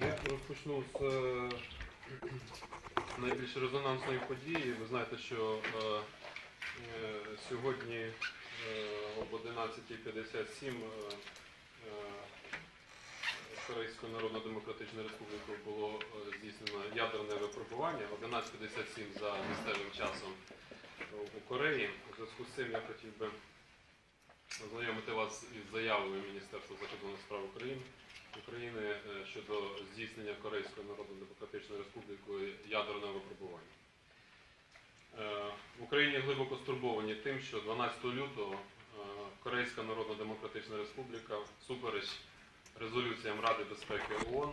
Я розпочну з е, найбільш резонансної події. Ви знаєте, що е, е, сьогодні об 11.57 е, е, Корейською Народно-Демократичною Республікою було здійснено ядерне випробування. 11.57 за місцевим часом у Кореї. У зв'язку з цим я хотів би ознайомити вас із заявою Міністерства закордонних справ України. України е, щодо здійснення Корейською Народно-Демократичною Республікою ядерного випробування. Е, В Україні глибоко стурбовані тим, що 12 лютого е, Корейська Народно-Демократична Республіка всупереч резолюціям Ради безпеки ООН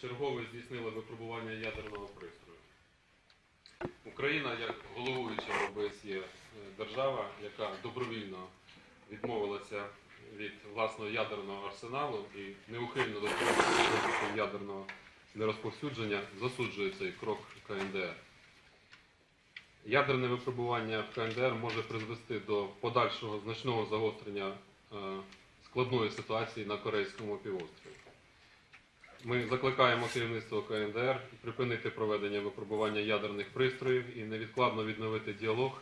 чергове здійснила випробування ядерного пристрою. Україна, як головуюча ОБСЄ держава, яка добровільно відмовилася від власного ядерного арсеналу і неухильно дотримується принципів ядерного нерозповсюдження, засуджує цей крок КНДР. Ядерне випробування в КНДР може призвести до подальшого значного загострення е, складної ситуації на Корейському півострові. Ми закликаємо керівництво КНДР припинити проведення випробування ядерних пристроїв і невідкладно відновити діалог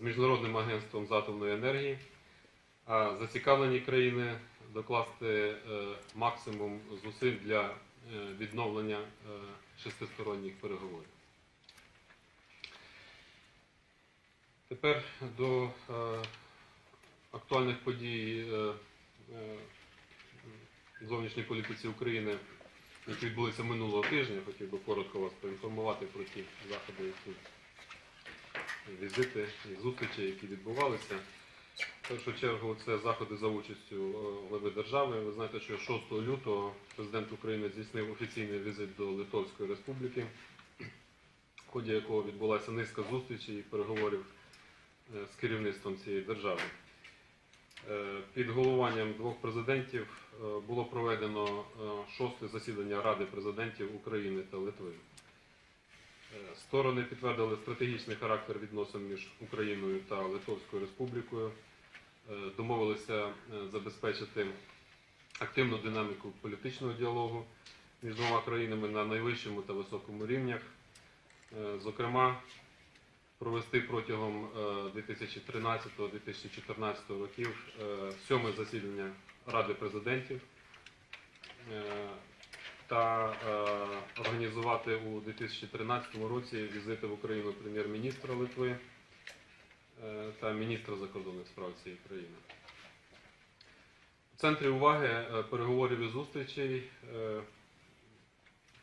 з Міжнародним агентством з атомної енергії, зацікавлені країни докласти е, максимум зусиль для е, відновлення е, шестисторонніх переговорів. Тепер до актуальних подій зовнішньої політиці України, які відбулися минулого тижня. Хотів би коротко вас поінформувати про ті заходи, які візити і зустрічі, які відбувалися. В першу чергу це заходи за участю е, глави держави. Ви знаєте, що 6 лютого президент України здійснив офіційний візит до Литовської Республіки, в ході якого відбулася низка зустрічей і переговорів е, з керівництвом цієї держави. Е, Під головуванням двох президентів було проведено шосте засідання Ради президентів України та Литви. Сторони підтвердили стратегічний характер відносин між Україною та Литовською Республікою, Е, домовилися е, забезпечити активну динаміку політичного діалогу між двома країнами на найвищому та високому рівнях. Е, Зокрема, провести протягом е, 2013-2014 років сьоме засідання Ради президентів та е, організувати у 2013 році візити в Україну прем'єр-міністра Литви е, та міністра закордонних справ цієї країни. В центрі уваги е, переговорів і зустрічей,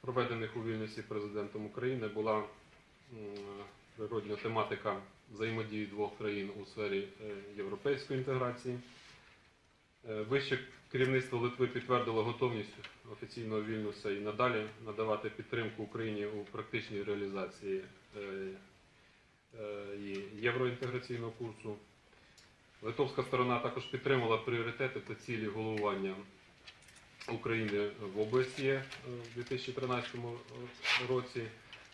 проведених у Вільнюсі президентом України, була природня тематика взаємодії двох країн у сфері європейської інтеграції. Е, Вище керівництво Литви підтвердило готовність офіційного Вільнюса і надалі надавати підтримку Україні у практичній реалізації е, е, євроінтеграційного курсу. Литовська сторона також підтримала пріоритети та цілі головування України в ОБСЄ в 2013 році.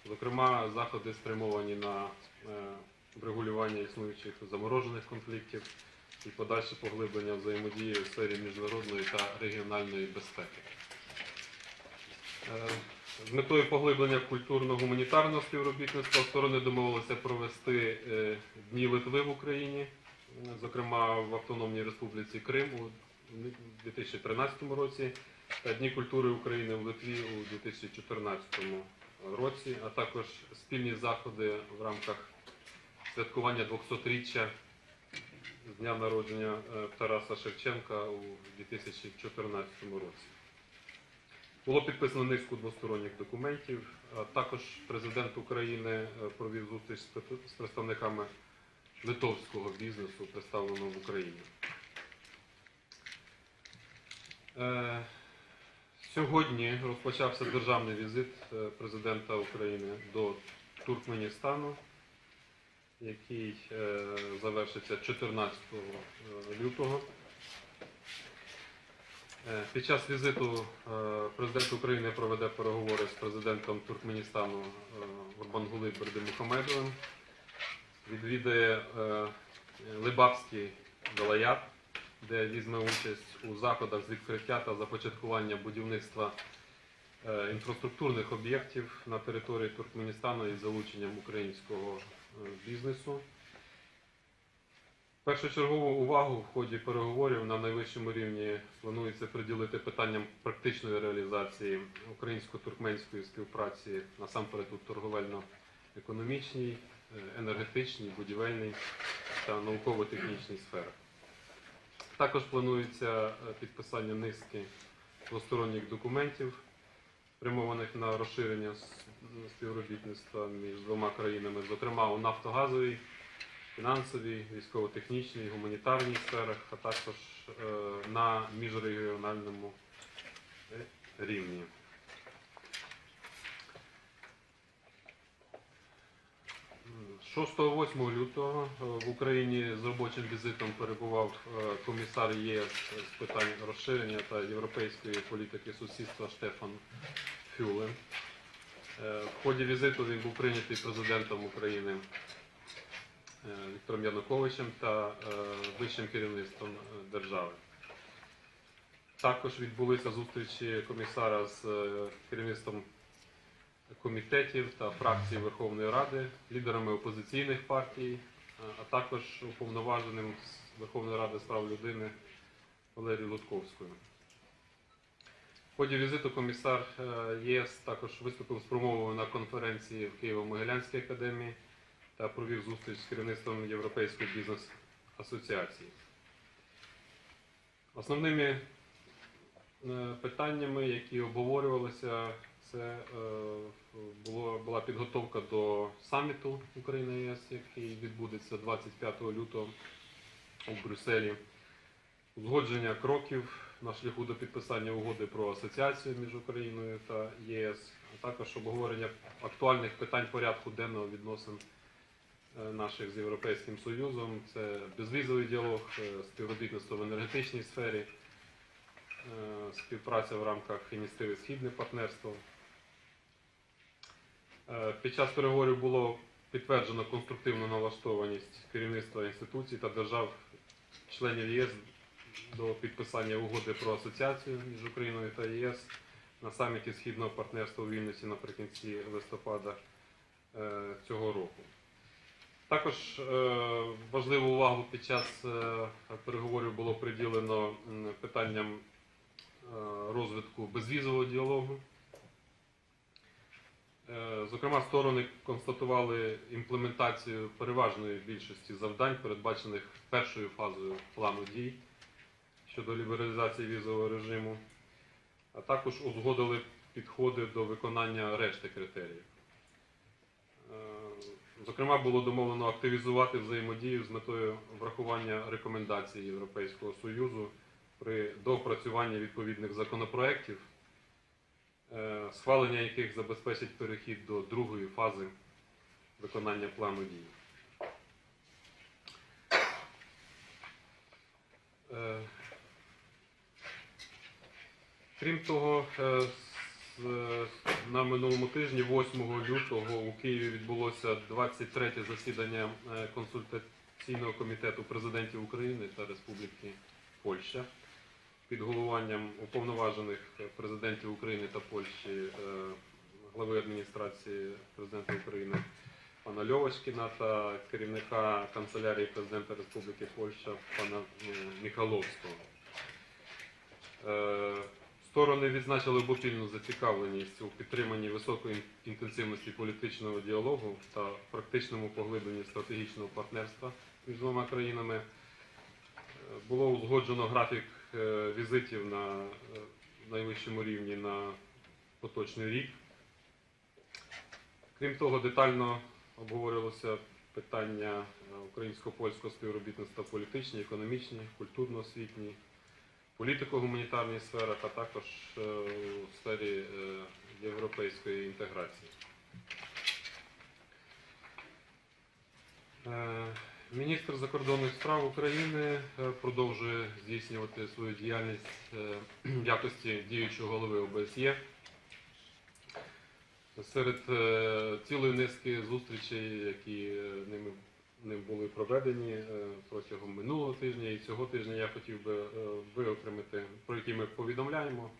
Зокрема, заходи спрямовані на врегулювання існуючих заморожених конфліктів і подальше поглиблення взаємодії у сфері міжнародної та регіональної безпеки. Е, З метою поглиблення культурно-гуманітарного співробітництва сторони домовилися провести е, Дні Литви в Україні, зокрема в Автономній Республіці Крим у 2013 році та Дні культури України в Литві у 2014 році, а також спільні заходи в рамках святкування 200-річчя з дня народження е, Тараса Шевченка у 2014 році. Було підписано низку двосторонніх документів. а Також президент України е, провів зустріч з представниками литовського бізнесу, представленого в Україні. Е, Сьогодні розпочався державний візит е, президента України до Туркменістану, який е, завершиться 14 лютого. Е, Під час візиту е, президент України проведе переговори з президентом Туркменістану е, Гурбангули Бердимухамедовим, відвідає е, Либавський Галаят, де візьме участь у заходах з відкриття та започаткування будівництва е, інфраструктурних об'єктів на території Туркменістану із залученням українського е, бізнесу. Першочергову увагу в ході переговорів на найвищому рівні планується приділити питанням практичної реалізації українсько-туркменської співпраці насамперед у торговельно-економічній, е, енергетичній, будівельній та науково-технічній сферах. Також планується е, підписання низки двосторонніх документів, спрямованих на розширення співробітництва між двома країнами, зокрема у нафтогазовій, фінансовій, військово-технічній, гуманітарній сферах, а також е, на міжрегіональному е, рівні. 6-8 лютого е, в Україні з робочим візитом перебував е, комісар ЄС з питань розширення та європейської політики сусідства Штефан Фюле. Е, В ході візиту він був прийнятий президентом України Віктором Януковичем та вищим керівництвом держави. Також відбулися зустрічі комісара з керівництвом комітетів та фракцій Верховної Ради, лідерами опозиційних партій, а також уповноваженим Верховної Ради з прав людини Валерією Лутковською. В ході візиту комісар е, ЄС також виступив з промовою на конференції в Києво-Могилянській академії та провів зустріч з керівництвом Європейської бізнес-асоціації. Основними е, питаннями, які обговорювалися, це е, було, була підготовка до саміту Україна ЄС, який відбудеться 25 лютого у Брюсселі, узгодження кроків на шляху до підписання угоди про асоціацію між Україною та ЄС, а також обговорення актуальних питань порядку денного відносин е, наших з Європейським Союзом. Це безвізовий діалог, е, співробітництво в енергетичній сфері, співпраця в рамках ініціативи Східне партнерство. Е, Під час переговорів було підтверджено конструктивну налаштованість керівництва інституцій та держав-членів ЄС до підписання угоди про асоціацію між Україною та ЄС на саміті Східного партнерства у Вільнюсі наприкінці листопада е, цього року. Також е, важливу увагу під час переговорів було приділено питанням розвитку безвізового діалогу. Е, Зокрема, сторони констатували імплементацію переважної більшості завдань, передбачених першою фазою плану дій щодо лібералізації візового режиму, а також узгодили підходи до виконання решти критеріїв. Е, Зокрема, було домовлено активізувати взаємодію з метою врахування рекомендацій Європейського Союзу при доопрацюванні відповідних законопроєктів, схвалення яких забезпечить перехід до другої фази виконання плану дій. Е, Крім того, е, е, на минулому тижні, 8 лютого, у Києві відбулося 23 засідання е, консультаційного комітету президентів України та Республіки Польща під головуванням уповноважених президентів України та Польщі е, глави адміністрації президента України пана Льовочкіна та керівника канцелярії президента Республіки Польща пана е, Міхаловського. Е, Сторони відзначили обопільну зацікавленість у підтриманні високої інтенсивності політичного діалогу та практичному поглибленні стратегічного партнерства між двома країнами. Було узгоджено графік візитів на е, найвищому рівні на поточний рік. Крім того, детально обговорювалося питання е, українсько-польського співробітництва в політичній, економічній, культурно-освітній, політико-гуманітарній сферах, а також е, у сфері е, європейської інтеграції. Міністр закордонних справ України е, продовжує здійснювати свою діяльність е, в якості діючого голови ОБСЄ. Серед е, цілої низки зустрічей, які ними ним були проведені протягом минулого тижня і цього тижня я хотів би виокремити, про які ми повідомляємо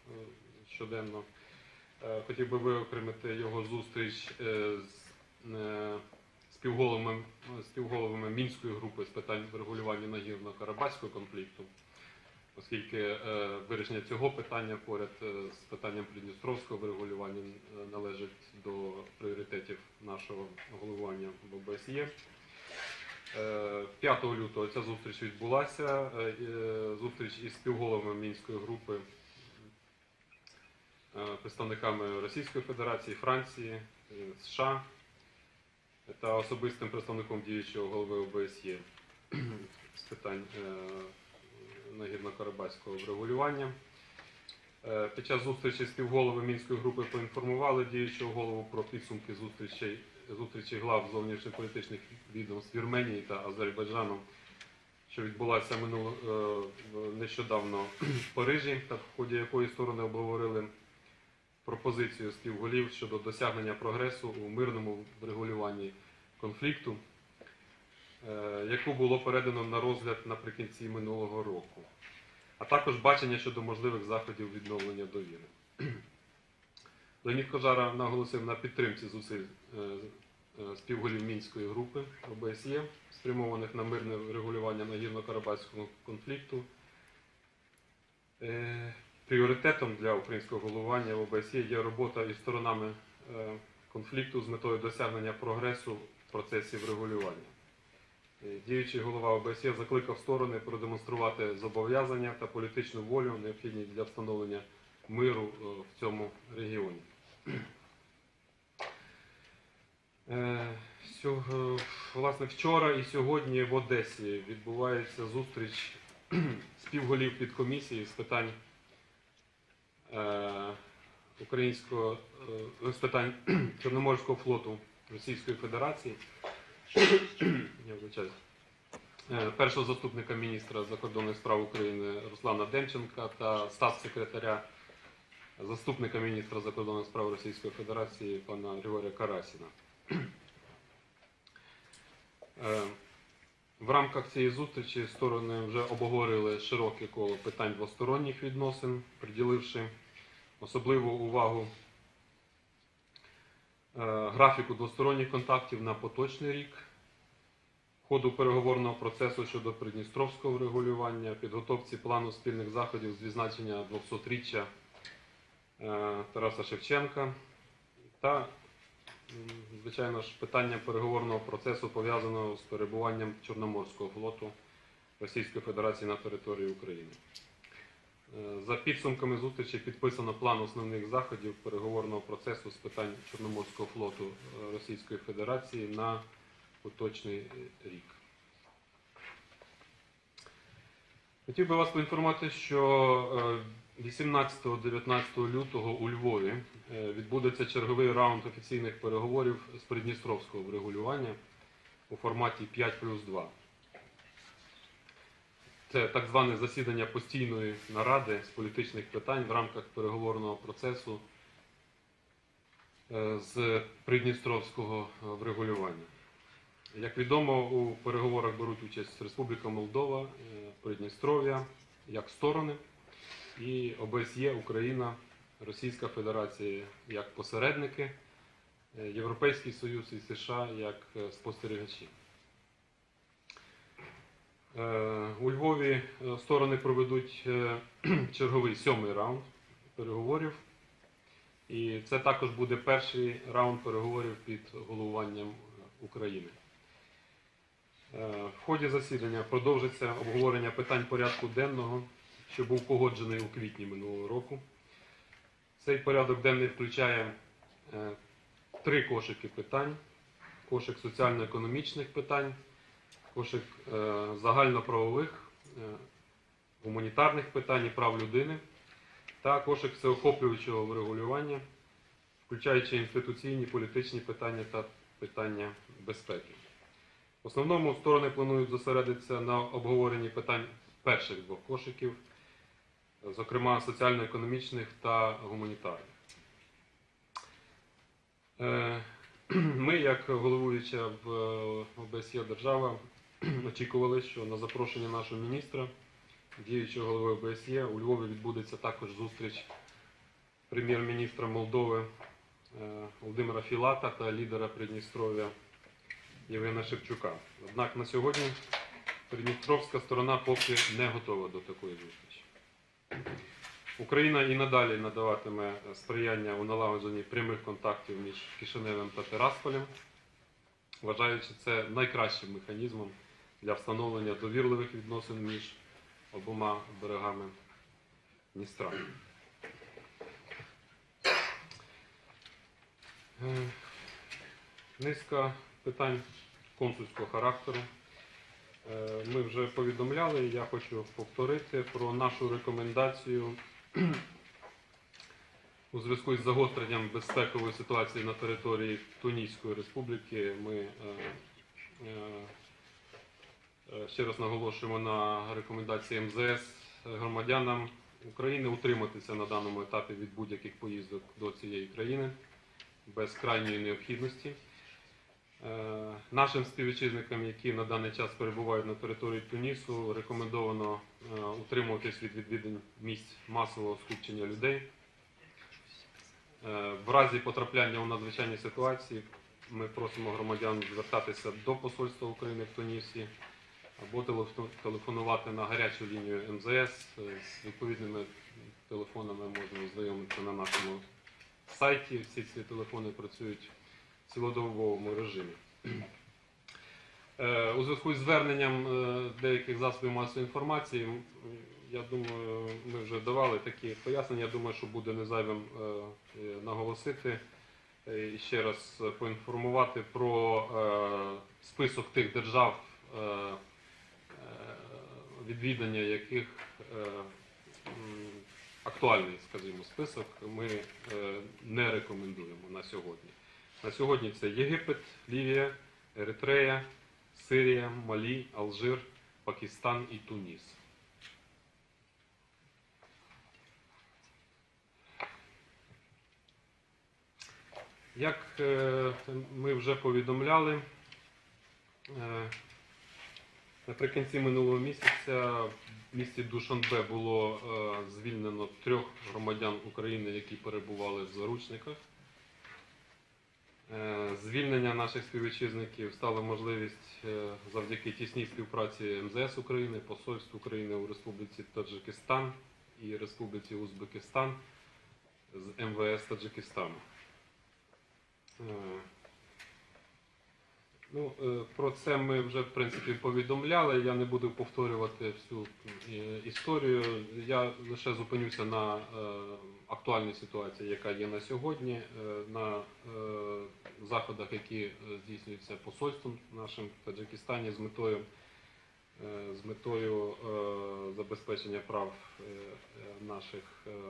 щоденно. Хотів би виокремити його зустріч з співголовами, співголовами Мінської групи з питань врегулювання нагірно-карабахського конфлікту, оскільки е, вирішення цього питання поряд е, з питанням придністровського врегулювання е, належить до пріоритетів нашого головування в ОБСЄ. Е, 5 лютого ця зустріч відбулася. е, е, Зустріч із співголовами Мінської групи е, представниками Російської Федерації, Франції, е, США та особистим представником діючого голови ОБСЄ з питань е, нагірно-карабахського врегулювання. Е, Під час зустрічі співголови Мінської групи поінформували діючого голову про підсумки зустрічей, зустрічі глав зовнішньополітичних відомств Вірменії та Азербайджану, що відбулася минуло, е, нещодавно в Парижі, та в ході якої сторони обговорили пропозицію співголів щодо досягнення прогресу у мирному врегулюванні конфлікту, е, яку було передано на розгляд наприкінці минулого року, а також бачення щодо можливих заходів відновлення довіри. Леонід Кожара наголосив на підтримці зусиль е, е, співголів Мінської групи ОБСЄ, спрямованих на мирне регулювання нагірно-карабахського конфлікту. Пріоритетом для українського головування в ОБСЄ є робота із сторонами е, конфлікту з метою досягнення прогресу в процесі врегулювання. Е, Діючий голова ОБСЄ закликав сторони продемонструвати зобов'язання та політичну волю, необхідні для встановлення миру е, в цьому регіоні. Власне, вчора і сьогодні в Одесі відбувається зустріч співголів підкомісії з питань українського е, з питань Чорноморського флоту Російської Федерації. Е, Першого заступника міністра закордонних справ України Руслана Демченка та статс-секретаря заступника міністра закордонних справ Російської Федерації пана Григорія Карасіна. Е, В рамках цієї зустрічі сторони вже обговорили широке коло питань двосторонніх відносин, приділивши особливу увагу е, графіку двосторонніх контактів на поточний рік, ходу переговорного процесу щодо придністровського врегулювання, підготовці плану спільних заходів з відзначення 200-річчя е, Тараса Шевченка та, звичайно ж, питання переговорного процесу пов'язаного з перебуванням Чорноморського флоту Російської Федерації на території України. Е, За підсумками зустрічі підписано план основних заходів переговорного процесу з питань Чорноморського флоту е, Російської Федерації на поточний е, рік. Хотів би вас поінформувати, що е, 18-19 лютого у Львові е, відбудеться черговий раунд офіційних переговорів з придністровського врегулювання у форматі 5 плюс 2. Це так зване засідання постійної наради з політичних питань в рамках переговорного процесу е, з придністровського е, врегулювання. Як відомо, у переговорах беруть участь Республіка Молдова, е, Придністров'я як сторони, і ОБСЄ, Україна, Російська Федерація як посередники, Європейський Союз і США як спостерігачі. Е, У Львові е, сторони проведуть е, черговий сьомий раунд переговорів. І це також буде перший раунд переговорів під головуванням України. В ході засідання продовжиться обговорення питань порядку денного, що був погоджений у квітні минулого року. Цей порядок денний включає три кошики питань: кошик соціально-економічних питань, кошик е, загальноправових, е, гуманітарних питань і прав людини та кошик всеохоплюючого врегулювання, включаючи інституційні, політичні питання та питання безпеки. В основному сторони планують зосередитися на обговоренні питань перших двох кошиків, зокрема соціально-економічних та гуманітарних. Е, Ми, як головуюча в ОБСЄ держава, очікували, що на запрошення нашого міністра, діючого голови ОБСЄ, у Львові відбудеться також зустріч прем'єр-міністра Молдови е, Володимира Філата та лідера Придністров'я Євгена Шевчука. Однак на сьогодні Придністровська сторона поки не готова до такої зустрічі. Україна і надалі надаватиме сприяння у налагодженні прямих контактів між Кишиневим та Тирасполем, вважаючи це найкращим механізмом для встановлення довірливих відносин між обома берегами Дністра. Е, Низка питань консульського характеру. Е, Ми вже повідомляли, я хочу повторити про нашу рекомендацію у зв'язку із загостренням безпекової ситуації на території Туніської республіки. Ми е, ще раз наголошуємо на рекомендації МЗС громадянам України утриматися на даному етапі від будь-яких поїздок до цієї країни без крайньої необхідності. Е, Нашим співвітчизникам, які на даний час перебувають на території Тунісу, рекомендовано е, утримуватись від відвідин місць масового скупчення людей. Е, В разі потрапляння у надзвичайні ситуації ми просимо громадян звертатися до посольства України в Тунісі або телефо- телефонувати на гарячу лінію МЗС. Е, З відповідними телефонами можна ознайомитися на нашому сайті. Всі ці телефони працюють в цілодобовому режимі. Е, У зв'язку з зверненням е, деяких засобів масової інформації, я думаю, ми вже давали такі пояснення. Я думаю, що буде незайвим наголосити і ще раз поінформувати про список тих держав, відвідання яких е, актуальний, скажімо, список ми е, не рекомендуємо на сьогодні. На сьогодні це Єгипет, Лівія, Еритрея, Сирія, Малі, Алжир, Пакистан і Туніс. Як е, ми вже повідомляли, наприкінці минулого місяця в місті Душанбе було е, звільнено трьох громадян України, які перебували в заручниках. Е, Звільнення наших співвітчизників стало можливість е, завдяки тісній співпраці МЗС України, Посольств України у Республіці Таджикистан і Республіці Узбекистан з МВС Таджикистану. Ну, е, про це ми вже в принципі повідомляли. Я не буду повторювати всю е, історію. Я лише зупинюся на е, актуальній ситуації, яка є на сьогодні, на заходах, які здійснюються посольством нашим в Таджикистані з метою, з метою забезпечення прав наших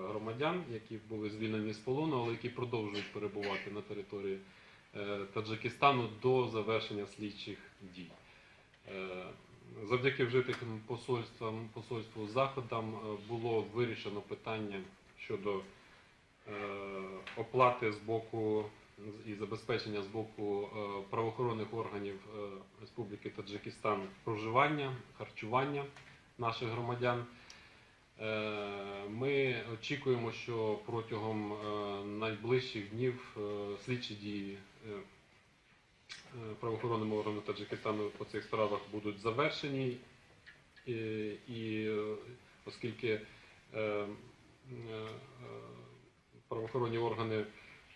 громадян, які були звільнені з полону, але які продовжують перебувати на території Таджикистану до завершення слідчих дій. Е, Завдяки вжитим посольствам, посольству заходам е, було вирішено питання щодо е, оплати з боку і забезпечення з боку е, правоохоронних органів е, Республіки Таджикистан проживання, харчування наших громадян. Е, Ми очікуємо, що протягом е, найближчих днів е, слідчі дії правоохоронними органами Таджикистану по цих справах будуть завершені. І, оскільки правоохоронні органи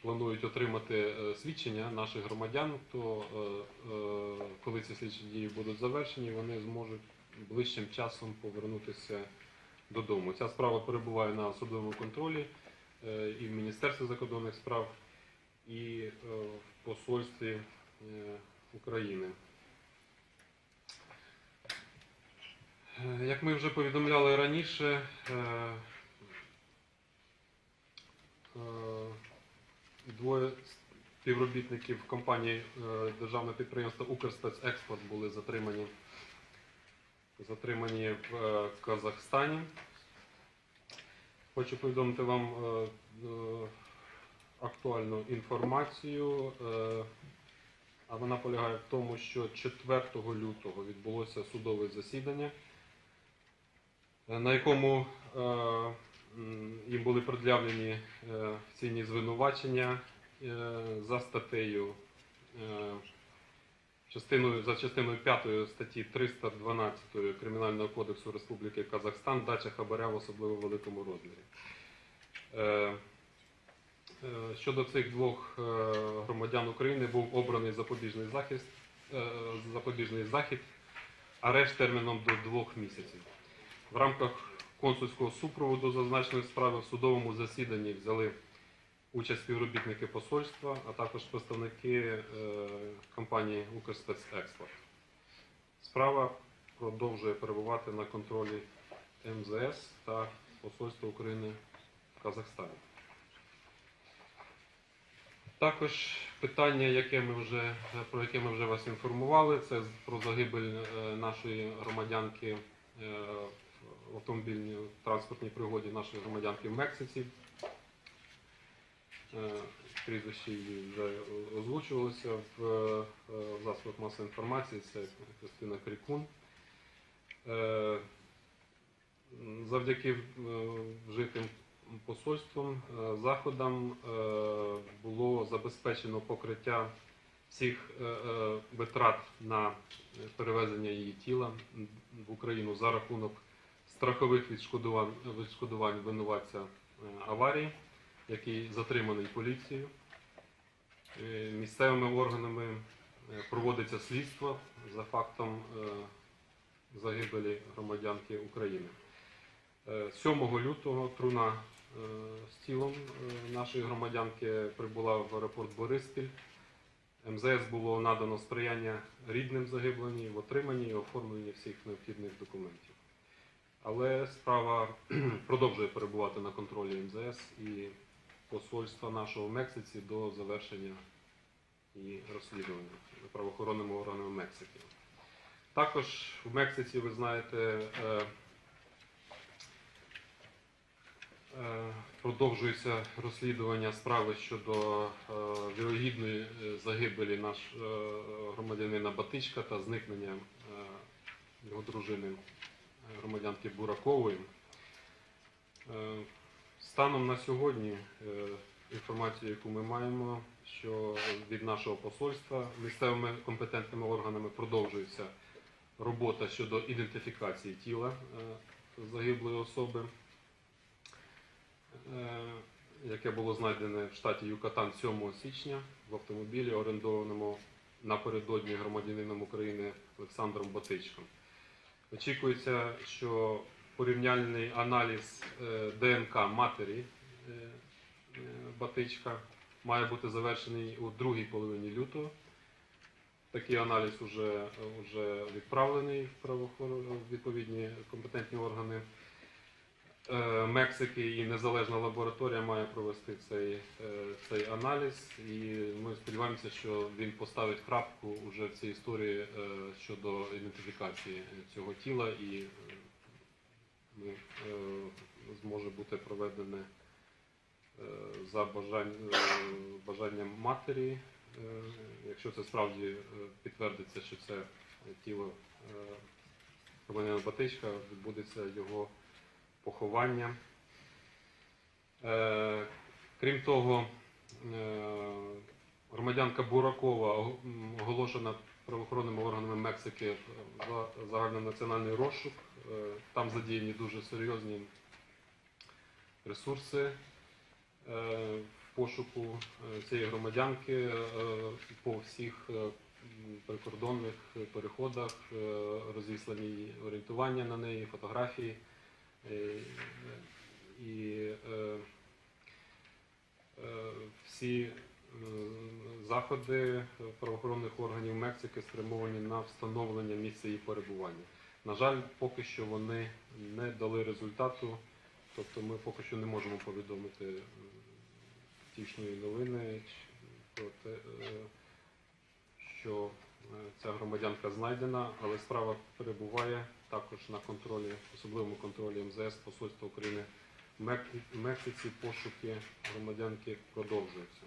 планують отримати свідчення наших громадян, то коли ці слідчі дії будуть завершені, вони зможуть ближчим часом повернутися додому. Ця справа перебуває на судовому контролі е, і в Міністерстві закордонних справ, і е, в посольстві е, України. Як ми вже повідомляли раніше, двоє співробітників компанії державного підприємства Укрспецекспорт були затримані, затримані в е, Казахстані. Хочу повідомити вам е, е, ак- актуальну інформацію. А вона полягає в тому, що 4 лютого відбулося судове засідання, на якому їм були пред'явлені цінні звинувачення за статтею частиною за частиною 5 статті 312 Кримінального кодексу Республіки Казахстан дача хабаря в особливо великому розмірі. Е, е, Щодо цих двох е, громадян України був обраний запобіжний захист, запобіжний захід, арешт терміном до двох місяців. В рамках консульського супроводу зазначеної справи в судовому засіданні взяли участь співробітники посольства, а також представники е, компанії Укрспецекспорт. Справа продовжує перебувати на контролі МЗС та Посольства України в Казахстані. Також питання, яке ми вже, про яке ми вже вас інформували, це про загибель е, нашої громадянки е, в автомобільній транспортній пригоді нашої громадянки в Мексиці. Е, Прізвище її вже озвучувалося в е, засобах масової інформації. Це Кристина Крікун. Е, Завдяки вжитим посольством заходам було забезпечено покриття всіх витрат на перевезення її тіла в Україну за рахунок страхових відшкодувань, відшкодувань винуватця аварії, який затриманий поліцією. Е, Місцевими органами е, проводиться слідство за фактом е, загибелі громадянки України. Е, 7 лютого труна з тілом нашої громадянки прибула в аеропорт Бориспіль. МЗС було надано сприяння рідним загибленій в отриманні і оформленні всіх необхідних документів. Але справа продовжує перебувати на контролі МЗС і посольства нашого в Мексиці до завершення і розслідування правоохоронними органами Мексики. Також в Мексиці, ви знаєте, е, е, продовжується розслідування справи щодо е, вірогідної загибелі наш е, громадянина Батичка та зникнення його дружини громадянки Буракової. Станом на сьогодні е, інформацію, яку ми маємо, що від нашого посольства місцевими компетентними органами продовжується робота щодо ідентифікації тіла е, загиблої особи, е, яке було знайдене в штаті Юкатан 7 січня в автомобілі, орендованому напередодні громадянином України Олександром Батичком. Очікується, що порівняльний аналіз е, ДНК матері е, е, Батичка має бути завершений у другій половині лютого. Такий аналіз вже, вже відправлений в відповідні компетентні органи Мексики і незалежна лабораторія має провести цей, цей аналіз. І ми сподіваємося, що він поставить крапку вже в цій історії щодо ідентифікації цього тіла і е, е, зможе бути проведене е, за е, бажанням матері, якщо це справді підтвердиться, що це тіло громадянина Батичка, відбудеться його поховання. Крім того, громадянка Буракова оголошена правоохоронними органами Мексики за загальнонаціональний розшук. Е, Там задіяні дуже серйозні ресурси е, в пошуку е, цієї громадянки е, по всіх е, прикордонних переходах, е, розіслані орієнтування на неї, фотографії. Е, І е, е, всі е, заходи правоохоронних органів Мексики спрямовані на встановлення місця її перебування. На жаль, поки що вони не дали результату, тобто ми поки що не можемо повідомити е, втішної новини про те, е, що е, ця громадянка знайдена, але справа перебуває також на контролі, особливому контролі МЗС Посольства України Мек- Мексиці пошуки громадянки продовжуються.